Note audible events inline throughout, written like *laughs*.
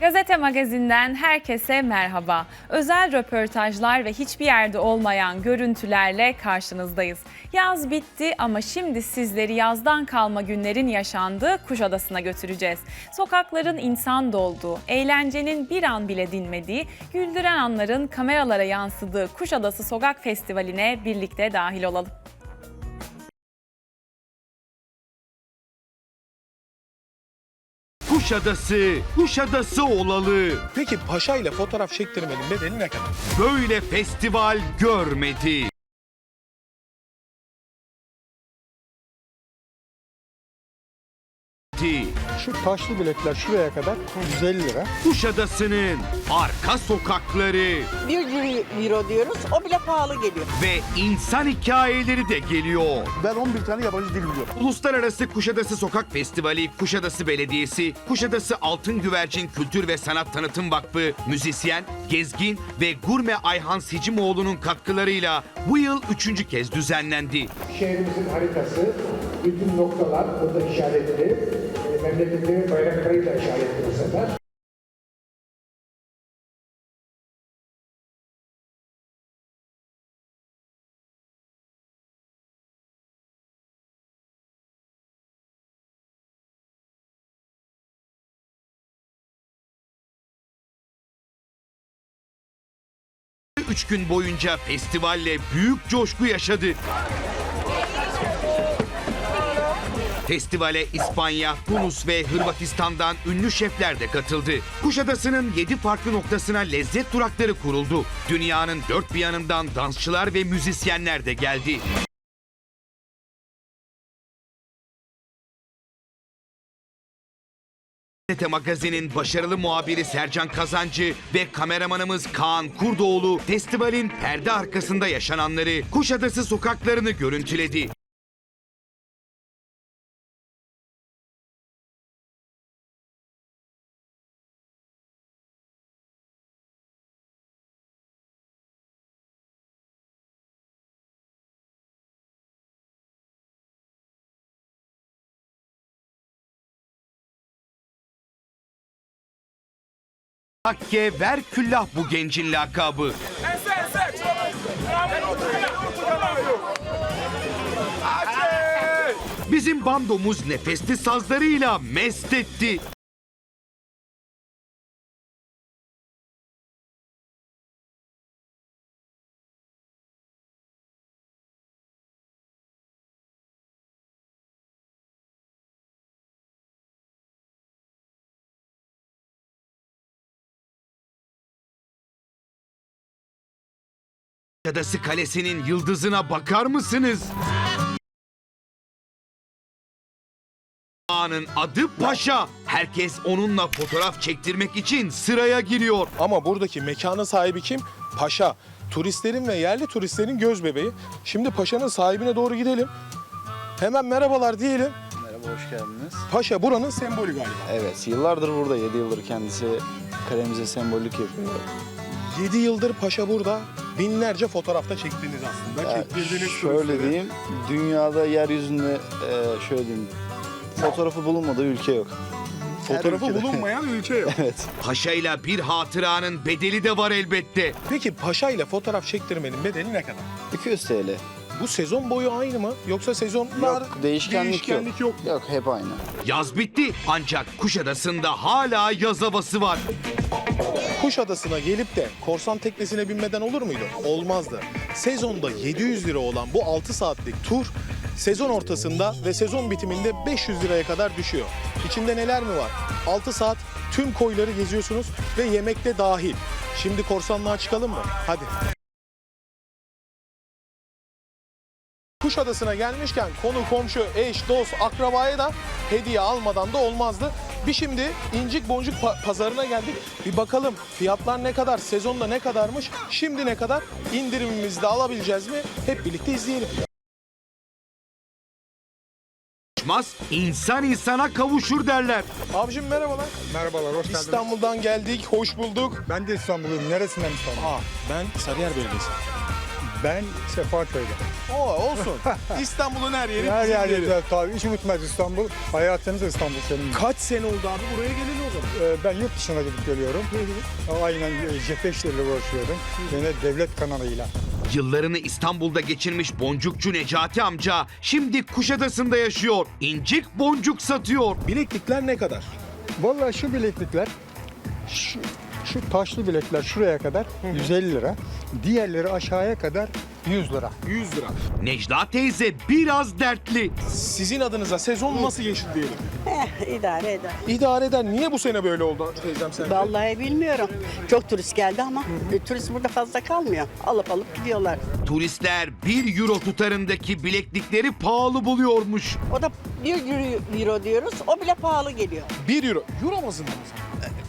Gazete Magazin'den herkese merhaba. Özel röportajlar ve hiçbir yerde olmayan görüntülerle karşınızdayız. Yaz bitti ama şimdi sizleri yazdan kalma günlerin yaşandığı Kuşadası'na götüreceğiz. Sokakların insan dolduğu, eğlencenin bir an bile dinmediği, güldüren anların kameralara yansıdığı Kuşadası Sokak Festivali'ne birlikte dahil olalım. Kuşadası, Kuşadası olalı. Peki Paşa ile fotoğraf çektirmenin bedeli ne kadar? Böyle festival görmedi. Şu taşlı biletler şuraya kadar 150 lira. Kuşadası'nın arka sokakları 1 euro diyoruz. O bile pahalı geliyor. ve insan hikayeleri de geliyor. Ben 11 tane yabancı dil biliyorum. Uluslararası Kuşadası Sokak Festivali, Kuşadası Belediyesi, Kuşadası Altın Güvercin Kültür ve Sanat Tanıtım Vakfı, müzisyen, gezgin ve gurme Ayhan Sicimoğlu'nun katkılarıyla bu yıl üçüncü kez düzenlendi. şehrimizin haritası, bütün noktalar burada işaretli. E, memleketlerin bayraklarıyla işaretli bu. Üç gün boyunca festivalle büyük coşku yaşadı. Festivale İspanya, Tunus ve Hırvatistan'dan ünlü şefler de katıldı. Kuşadası'nın 7 farklı noktasına lezzet durakları kuruldu. Dünyanın dört bir yanından dansçılar ve müzisyenler de geldi. Gazete Magazin'in başarılı muhabiri Sercan Kazancı ve kameramanımız Kaan Kurdoğlu festivalin perde arkasında yaşananları, Kuşadası sokaklarını görüntüledi. Hakke ver küllah bu gencin lakabı. Bizim bandomuz nefesli sazlarıyla mest etti. Kuşadası Kalesi'nin yıldızına bakar mısınız? Ağanın adı Paşa. Herkes onunla fotoğraf çektirmek için sıraya giriyor. Ama buradaki mekanın sahibi kim? Paşa. Turistlerin ve yerli turistlerin göz bebeği. Şimdi Paşa'nın sahibine doğru gidelim. Hemen merhabalar diyelim. Merhaba, hoş geldiniz. Paşa buranın sembolü galiba. Evet, yıllardır burada, 7 yıldır kendisi kalemize sembollük yapıyor. 7 yıldır Paşa burada. Binlerce fotoğrafta çektiniz aslında. Ya, Çektirdiğiniz şöyle diyeyim, dünyada, yeryüzünde e, şöyle diyeyim, fotoğrafı bulunmadığı ülke yok. Her Fotoğrafı ülkede. bulunmayan ülke yok. *laughs* evet. Paşa'yla bir hatıranın bedeli de var elbette. Peki Paşa ile fotoğraf çektirmenin bedeli ne kadar? 200 TL. Bu sezon boyu aynı mı? Yoksa sezonlar Yok, değişkenlik, değişkenlik yok. Yok, hep aynı. Yaz bitti ancak Kuşadası'nda hala yaz havası var. Kuşadası'na gelip de korsan teknesine binmeden olur muydu? Olmazdı. Sezonda 700 lira olan bu 6 saatlik tur sezon ortasında ve sezon bitiminde 500 liraya kadar düşüyor. İçinde neler mi var? 6 saat tüm koyları geziyorsunuz ve yemekte dahil. Şimdi korsanlığa çıkalım mı? Hadi. Kuşadası'na gelmişken konu komşu, eş, dost, akrabaya da hediye almadan da olmazdı. Bir şimdi incik boncuk pa- pazarına geldik. Bir bakalım fiyatlar ne kadar, sezonda ne kadarmış, şimdi ne kadar indirimimizi de alabileceğiz mi? Hep birlikte izleyelim. Konuşmaz, insan insana kavuşur derler. Abicim merhabalar. Merhabalar, hoş geldiniz. İstanbul'dan geldik, hoş bulduk. Ben de İstanbulluyum. Neresinden İstanbul? Aa, ben Sarıyer Belediyesi. Ben Sefaköy'de. Oo, olsun. *laughs* İstanbul'un her yeri Her bizim yer yeri. güzel tabii. Hiç unutmaz İstanbul. Hayatınız İstanbul senin. Kaç sene oldu abi buraya geleli o zaman? Ee, Ben yurt dışına gidip geliyorum. Aynen e, cephe işleriyle uğraşıyorum. Yine devlet kanalıyla. Yıllarını İstanbul'da geçirmiş boncukçu Necati amca şimdi Kuşadası'nda yaşıyor. İncik boncuk satıyor. Bileklikler ne kadar? Vallahi şu bileklikler, şu, şu taşlı bilekler şuraya kadar 150 lira. Diğerleri aşağıya kadar 100 lira. 100 lira. Necla teyze biraz dertli. Sizin adınıza sezon nasıl geçti diyelim? Eh, idare eder. İdare eder. Niye bu sene böyle oldu teyzem sen? Vallahi bilmiyorum. Çok turist geldi ama e, turist burada fazla kalmıyor. Alıp alıp gidiyorlar. Turistler 1 euro tutarındaki bileklikleri pahalı buluyormuş. O da 1 euro, euro diyoruz. O bile pahalı geliyor. 1 euro. Euro bazında mı?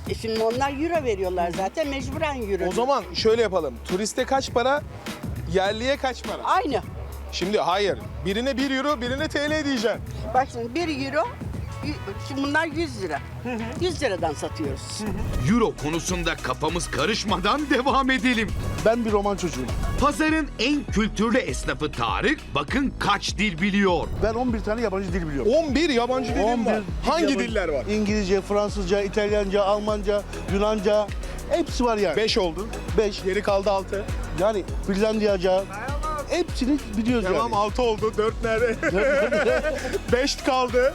E şimdi onlar euro veriyorlar zaten. Mecburen euro. O zaman şöyle yapalım. Turiste kaç para? Yerliye kaç para? Aynı. Şimdi hayır. Birine 1 euro, birine TL diyeceksin. Bak şimdi 1 euro, şimdi bunlar 100 lira. 100 liradan satıyoruz. Euro konusunda kafamız karışmadan *laughs* devam edelim. Ben bir roman çocuğuyum. Pazarın en kültürlü esnafı Tarık bakın kaç dil biliyor. Ben 11 tane yabancı dil biliyorum. 11 yabancı dilim 11 var. Hangi yabancı- diller var? İngilizce, Fransızca, İtalyanca, Almanca, Yunanca hepsi var yani. 5 oldu. 5. Geri kaldı 6. Yani Finlandiyaca hepsini biliyoruz Tamam yani. 6 oldu. 4 nerede? *laughs* 5 kaldı.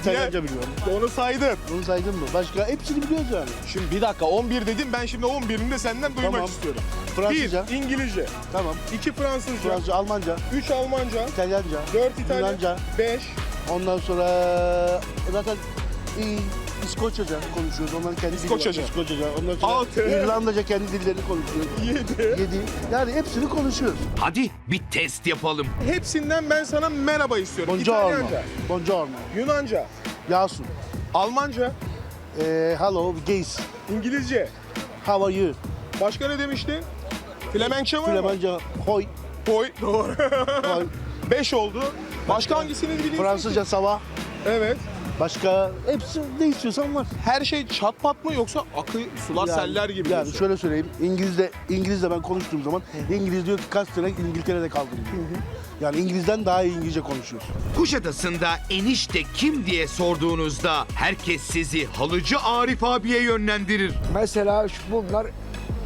İtalyanca Ya- biliyorum. Onu saydın. Bunu saydın mı? Başka hepsini biliyoruz yani. Şimdi bir dakika 11 dedim. Ben şimdi 11'ini de senden duymak Tamam. istiyorum. Fransızca. 1 İngilizce, Tamam. 2 Fransızca, Fransızca, Almanca, 3 Almanca, İtalyanca, 4 İtalyan, Yunanca. 5 Ondan sonra zaten İ- İskoçyaca konuşuyoruz. Onların kendi dili var. İskoçyaca. İskoçyaca. Ondan sonra Altı. İrlandaca kendi dillerini konuşuyoruz. 7. Yedi. Yani hepsini konuşuyoruz. Hadi bir test yapalım. Hepsinden ben sana merhaba istiyorum. Buongiorno. İtalyanca, Buongiorno. Yunanca, Yasun. Almanca, Ee, hello, gays. İngilizce. How are you? Başka ne demiştin? Flemenkçe var mı? Flemenca, hoy. Boy. Doğru. hoy. 5 *laughs* oldu. Başka hangisini biliyorsun? Fransızca sabah. Evet. Başka hepsi ne istiyorsan var. Her şey çat pat mı yoksa akı sular seller gibi Yani diyorsun? şöyle söyleyeyim. İngilizce İngilizce ben konuştuğum zaman İngiliz diyor ki kaç sene İngiltere'de kaldım diyor. Yani İngiliz'den daha iyi İngilizce konuşuyoruz. Kuşadası'nda enişte kim diye sorduğunuzda herkes sizi halıcı Arif abiye yönlendirir. Mesela şu- bunlar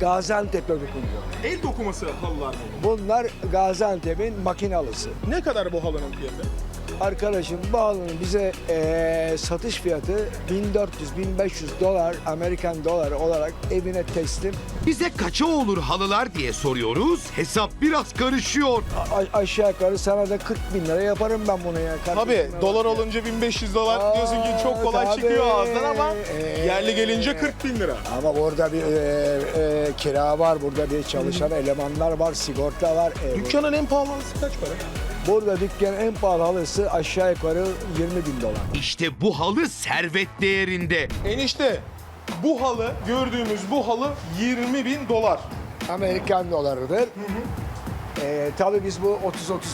Gaziantep'te dokunuyor. El dokuması halılar bu. Bunlar Gaziantep'in makinalısı. Ne kadar bu halının fiyatı? Arkadaşım bu halının bize eee, satış fiyatı 1400-1500 dolar Amerikan doları olarak evine teslim. Bize kaça olur halılar diye soruyoruz. Hesap biraz karışıyor. A- aşağı yukarı sana da 40 bin lira yaparım ben bunu ya. Tabii Kardeşime dolar bak ya. olunca 1500 dolar diyorsun ki çok kolay tabii. çıkıyor ağızdan ama Ee, yerli gelince 40 bin lira. Ama orada bir eee, eee, kira var, burada bir çalışan elemanlar var, sigorta var. Eee, Dükkanın en pahalı halısı kaç para? Burada dükkanın en pahalı halısı aşağı yukarı 20 bin dolar. İşte bu halı servet değerinde. Enişte bu halı gördüğümüz bu halı 20 bin dolar. Amerikan dolarıdır. Ee, tabii biz bu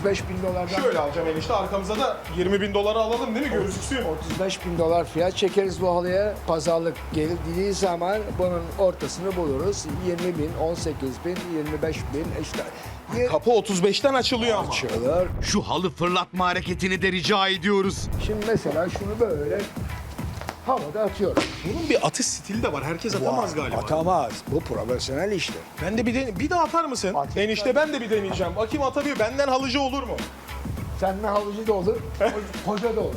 30-35 bin dolardan Şöyle alacağım enişte arkamıza da 20 bin dolara alalım değil mi gözüksün? 35 bin dolar fiyat çekeriz bu halıya. Pazarlık geldiği zaman bunun ortasını buluruz. 20 bin, 18 bin, 25 bin işte. Kapı 35'ten açılıyor ama. açılır. Şu halı fırlatma hareketini de rica ediyoruz. Şimdi mesela şunu böyle havada atıyorum. Bunun bir atış stili de var. Herkes atamaz galiba. Atamaz. Bu profesyonel iştir. Ben de bir de, bir daha atar mısın? Atayım. Enişte ben de bir deneyeceğim. Bakayım atabiliyor. Benden halıcı olur mu? Seninle halıcı da olur, hoca *laughs* da olur.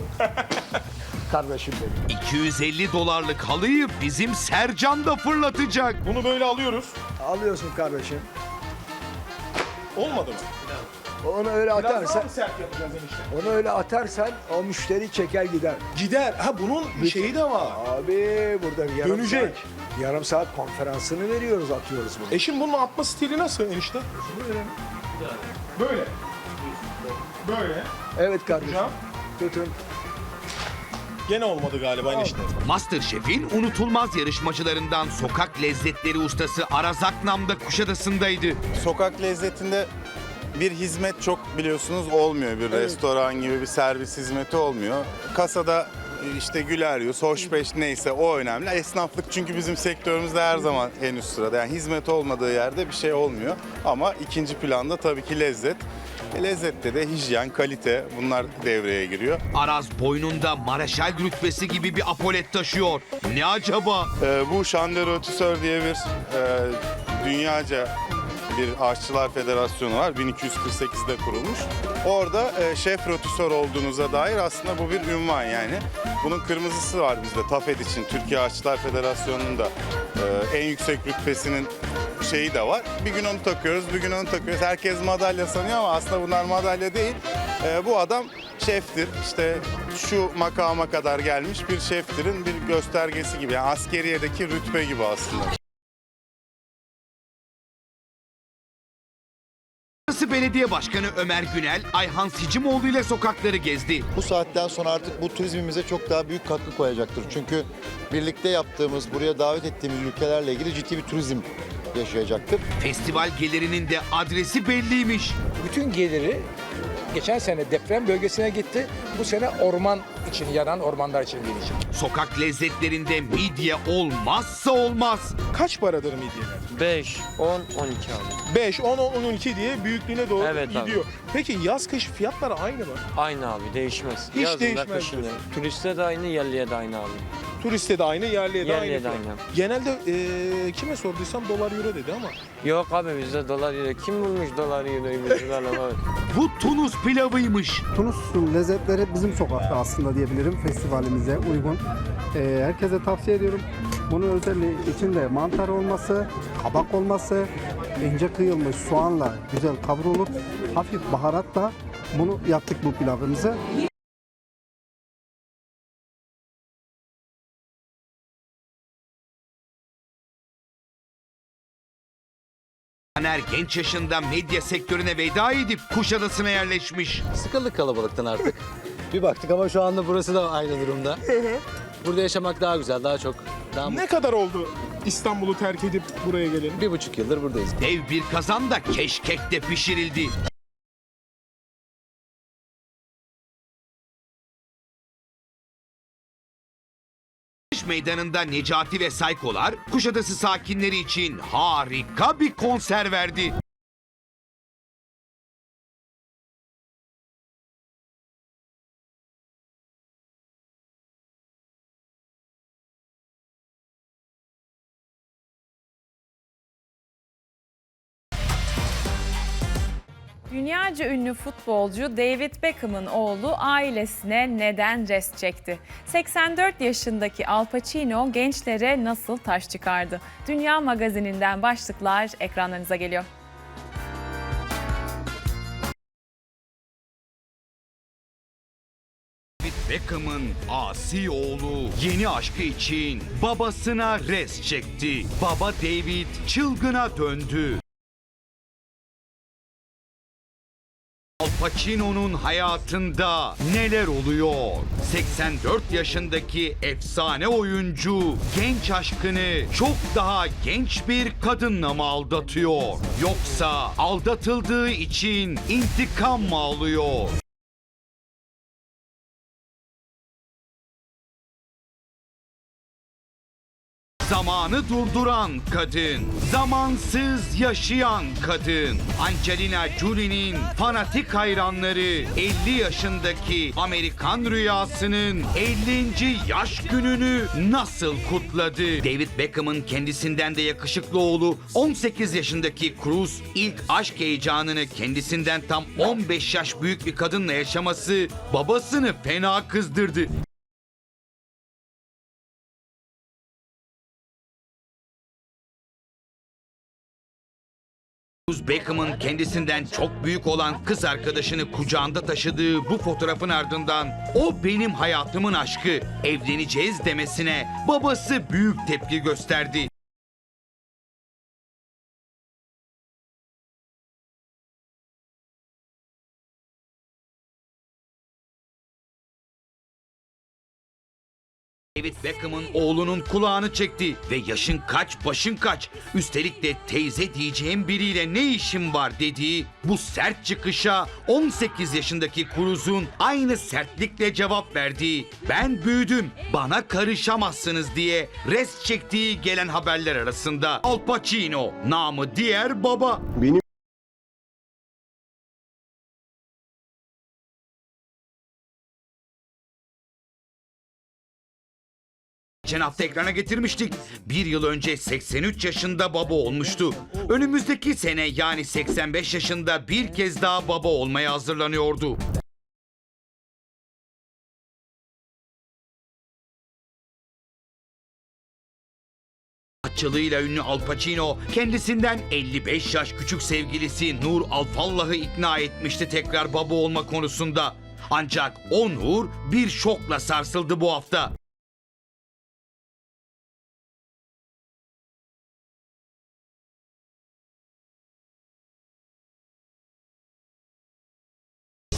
Kardeşim benim. 250 dolarlık halıyı bizim Sercan da fırlatacak. Bunu böyle alıyoruz. Alıyorsun kardeşim. Olmadı mı? Onu öyle Biraz daha atarsan, mı sert yapacağız enişte? onu öyle atarsan o müşteri çeker gider. Gider. Ha bunun şeyi de var. Abi burada bir yarım Dönecek. saat, yarım saat konferansını veriyoruz, atıyoruz bunu. Eşim bunun atma stili nasıl enişte? Böyle. Böyle. Evet kardeşim. Hocam. Tutun. Gene olmadı galiba enişte. Masterchef'in unutulmaz yarışmacılarından sokak lezzetleri ustası Araz Aknam da Kuşadası'ndaydı. Sokak lezzetinde bir hizmet çok biliyorsunuz olmuyor. Bir restoran gibi bir servis hizmeti olmuyor. Kasada işte güler yüz, hoş beş neyse o önemli. Esnaflık çünkü bizim sektörümüzde her zaman en üst sırada. Yani hizmet olmadığı yerde bir şey olmuyor. Ama ikinci planda tabii ki lezzet. E, lezzette de hijyen, kalite bunlar devreye giriyor. Araz boynunda Maraşal rütbesi gibi bir apolet taşıyor. Ne acaba? Ee, bu Şandarötüsör diye bir e, dünyaca bir aşçılar federasyonu var. 1248'de kurulmuş. Orada e, şef rotüsör olduğunuza dair aslında bu bir ünvan yani. Bunun kırmızısı var bizde Tafet için. Türkiye Aşçılar Federasyonu'nun da e, en yüksek rütbesinin şeyi de var. Bir gün onu takıyoruz, bir gün onu takıyoruz. Herkes madalya sanıyor ama aslında bunlar madalya değil. E, bu adam şeftir. İşte şu makama kadar gelmiş bir şeftirin bir göstergesi gibi. Yani askeriyedeki rütbe gibi aslında. Kuşadası Belediye Başkanı Ömer Günel, Ayhan Sicimoğlu ile sokakları gezdi. Bu saatten sonra artık bu turizmimize çok daha büyük katkı koyacaktır. Çünkü birlikte yaptığımız, buraya davet ettiğimiz ülkelerle ilgili ciddi bir turizm yaşayacaktır. Festival gelirinin de adresi belliymiş. Bütün geliri geçen sene deprem bölgesine gitti. Bu sene orman için yanan ormanlar için gelecek. Sokak lezzetlerinde midye olmazsa olmaz. Kaç paradır midyeler? 5, 10, 12 abi. 5, 10, 12 diye büyüklüğüne doğru Evet abi. gidiyor. Peki yaz kış fiyatlar aynı mı? Aynı abi değişmez. Hiç Yazında, değişmez kışında. diyorsun. Turiste de aynı, yerliye de aynı abi. Turiste de aynı, yerliye de Yerliye aynı. de fiyat. aynı. Genelde eee, kime sorduysam dolar euro dedi ama. Yok abi bizde dolar euro. Kim bulmuş dolar euroyu abi? *laughs* Bu Tunus pilavıymış. Tunus'un lezzetleri bizim sokakta aslında diyebilirim festivalimize uygun. Ee, herkese tavsiye ediyorum. Bunun özelliği içinde mantar olması, kabak olması, ince kıyılmış soğanla güzel kavrulup hafif baharatla bunu yaptık bu pilavımızı. Taner genç yaşında medya sektörüne veda edip Kuşadası'na yerleşmiş. Sıkıldık kalabalıktan artık. bir baktık ama şu anda burası da aynı durumda. Burada yaşamak daha güzel, daha çok. Daha Ne kadar oldu İstanbul'u terk edip buraya geleli? Bir buçuk yıldır buradayız. Dev bir kazanda keşkek de pişirildi. Meydanında Necati ve Saykolar Kuşadası sakinleri için harika bir konser verdi. Dünyaca ünlü futbolcu David Beckham'ın oğlu ailesine neden rest çekti? 84 yaşındaki Al Pacino gençlere nasıl taş çıkardı? Dünya Magazin'inden başlıklar ekranlarınıza geliyor. Beckham'ın asi oğlu yeni aşkı için babasına res çekti. Baba David çılgına döndü. Al Pacino'nun hayatında neler oluyor? 84 yaşındaki efsane oyuncu genç aşkını çok daha genç bir kadınla mı aldatıyor? Yoksa aldatıldığı için intikam mı alıyor? Zamanı durduran kadın, zamansız yaşayan kadın. Angelina Jolie'nin fanatik hayranları 50 yaşındaki Amerikan rüyasının 50. yaş gününü nasıl kutladı? David Beckham'ın kendisinden de yakışıklı oğlu 18 yaşındaki Cruz ilk aşk heyecanını kendisinden tam 15 yaş büyük bir kadınla yaşaması babasını fena kızdırdı. Cruz Beckham'ın kendisinden çok büyük olan kız arkadaşını kucağında taşıdığı bu fotoğrafın ardından o benim hayatımın aşkı evleneceğiz demesine babası büyük tepki gösterdi. Beckham'ın oğlunun kulağını çekti ve yaşın kaç başın kaç? Üstelik de teyze diyeceğim biriyle ne işim var? dediği bu sert çıkışa 18 yaşındaki Cruz'un aynı sertlikle cevap verdiği ben büyüdüm bana karışamazsınız diye res çektiği gelen haberler arasında Al Pacino namı diğer baba. Benim Geçen hafta ekrana getirmiştik. Bir yıl önce 83 yaşında baba olmuştu. Önümüzdeki sene yani 85 yaşında bir kez daha baba olmaya hazırlanıyordu. Açılığıyla ünlü Al Pacino kendisinden 55 yaş küçük sevgilisi Nur Alfallah'ı ikna etmişti tekrar baba olma konusunda. Ancak o Nur bir şokla sarsıldı bu hafta.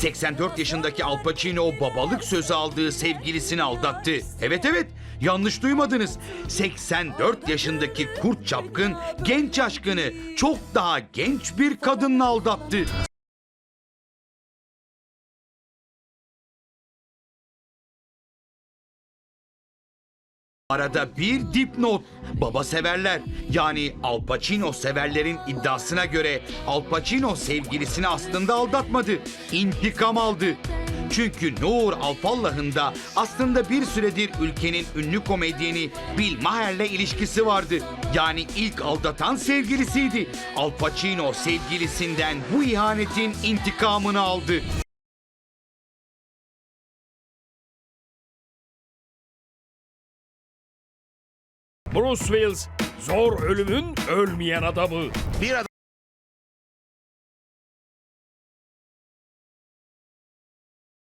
...84 yaşındaki Al Pacino babalık sözü aldığı sevgilisini aldattı. Evet evet yanlış duymadınız. 84 yaşındaki kurt çapkın genç aşkını çok daha genç bir kadınla aldattı. Arada bir dipnot. Baba severler yani Al Pacino severlerin iddiasına göre Al Pacino sevgilisini aslında aldatmadı. İntikam aldı. Çünkü Nur Alfallah'ın da aslında bir süredir ülkenin ünlü komedyeni Bill Maher'le ilişkisi vardı. Yani ilk aldatan sevgilisiydi. Al Pacino sevgilisinden bu ihanetin intikamını aldı. Bruce Willis, zor ölümün ölmeyen adamı. Bir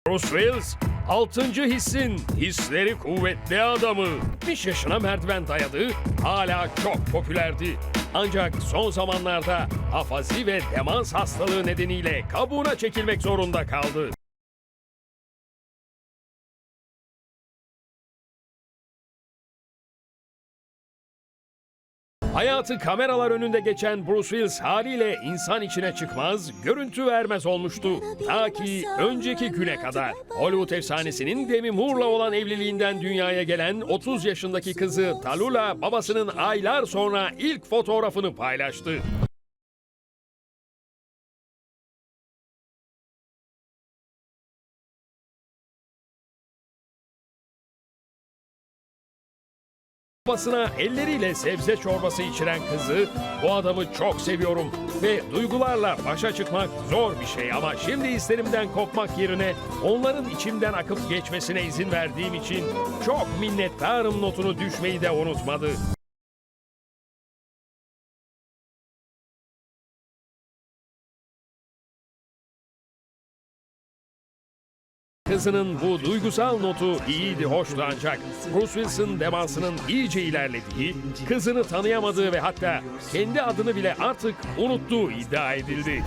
Bruce Willis, 6. hissin hisleri kuvvetli adamı. 70 yaşına merdiven dayadı, hala çok popülerdi. Ancak son zamanlarda afazi ve demans hastalığı nedeniyle kabuğuna çekilmek zorunda kaldı. Hayatı kameralar önünde geçen Bruce Willis haliyle insan içine çıkmaz, görüntü vermez olmuştu. Ta ki önceki güne kadar. Hollywood efsanesinin Demi Moore'la olan evliliğinden dünyaya gelen 30 yaşındaki kızı Talula babasının aylar sonra ilk fotoğrafını paylaştı. Babasına elleriyle sebze çorbası içiren kızı, bu adamı çok seviyorum ve duygularla başa çıkmak zor bir şey ama şimdi hislerimden kopmak yerine onların içimden akıp geçmesine izin verdiğim için çok minnettarım notunu düşmeyi de unutmadı. Kızının bu duygusal notu iyiydi, hoştu ancak Bruce Willis'in demansının iyice ilerlediği, kızını tanıyamadığı ve hatta kendi adını bile artık unuttuğu iddia edildi.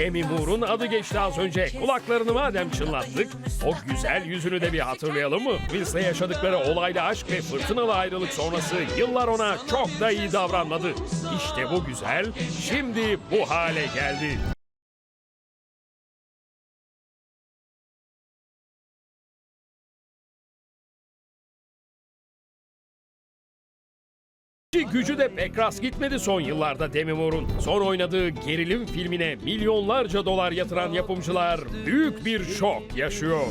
Demi Moore'un adı geçti az önce. Kulaklarını madem çınlattık, o güzel yüzünü de bir hatırlayalım mı? Willis'le yaşadıkları olaylı aşk ve fırtınalı ayrılık sonrası yıllar ona çok da iyi davranmadı. İşte bu güzel, şimdi bu hale geldi. Gücü de pek rast gitmedi son yıllarda Demi Moore'un. Son oynadığı gerilim filmine milyonlarca dolar yatıran yapımcılar büyük bir şok yaşıyor.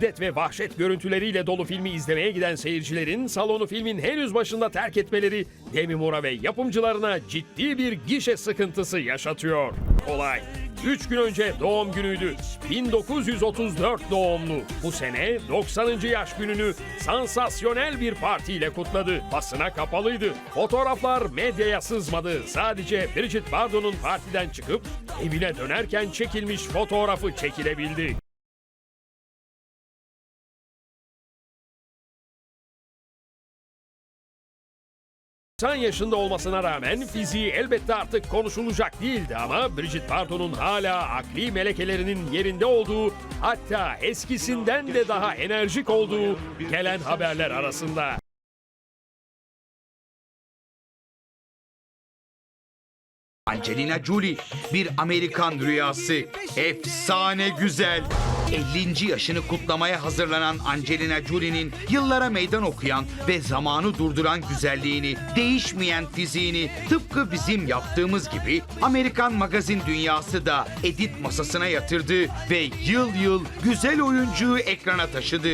Şiddet ve vahşet görüntüleriyle dolu filmi izlemeye giden seyircilerin salonu filmin henüz başında terk etmeleri Demi Moore'a ve yapımcılarına ciddi bir gişe sıkıntısı yaşatıyor. Olay 3 gün önce doğum günüydü. 1934 doğumlu. Bu sene 90. yaş gününü sansasyonel bir partiyle kutladı. Basına kapalıydı. Fotoğraflar medyaya sızmadı. Sadece Bridget Bardot'un partiden çıkıp evine dönerken çekilmiş fotoğrafı çekilebildi. 90 yaşında olmasına rağmen fiziği elbette artık konuşulacak değildi ama Bridget Bardot'un hala akli melekelerinin yerinde olduğu hatta eskisinden de daha enerjik olduğu gelen haberler arasında. Angelina Jolie bir Amerikan rüyası. Efsane güzel. 50. yaşını kutlamaya hazırlanan Angelina Jolie'nin yıllara meydan okuyan ve zamanı durduran güzelliğini, değişmeyen fiziğini tıpkı bizim yaptığımız gibi Amerikan magazin dünyası da edit masasına yatırdı ve yıl yıl güzel oyuncuyu ekrana taşıdı.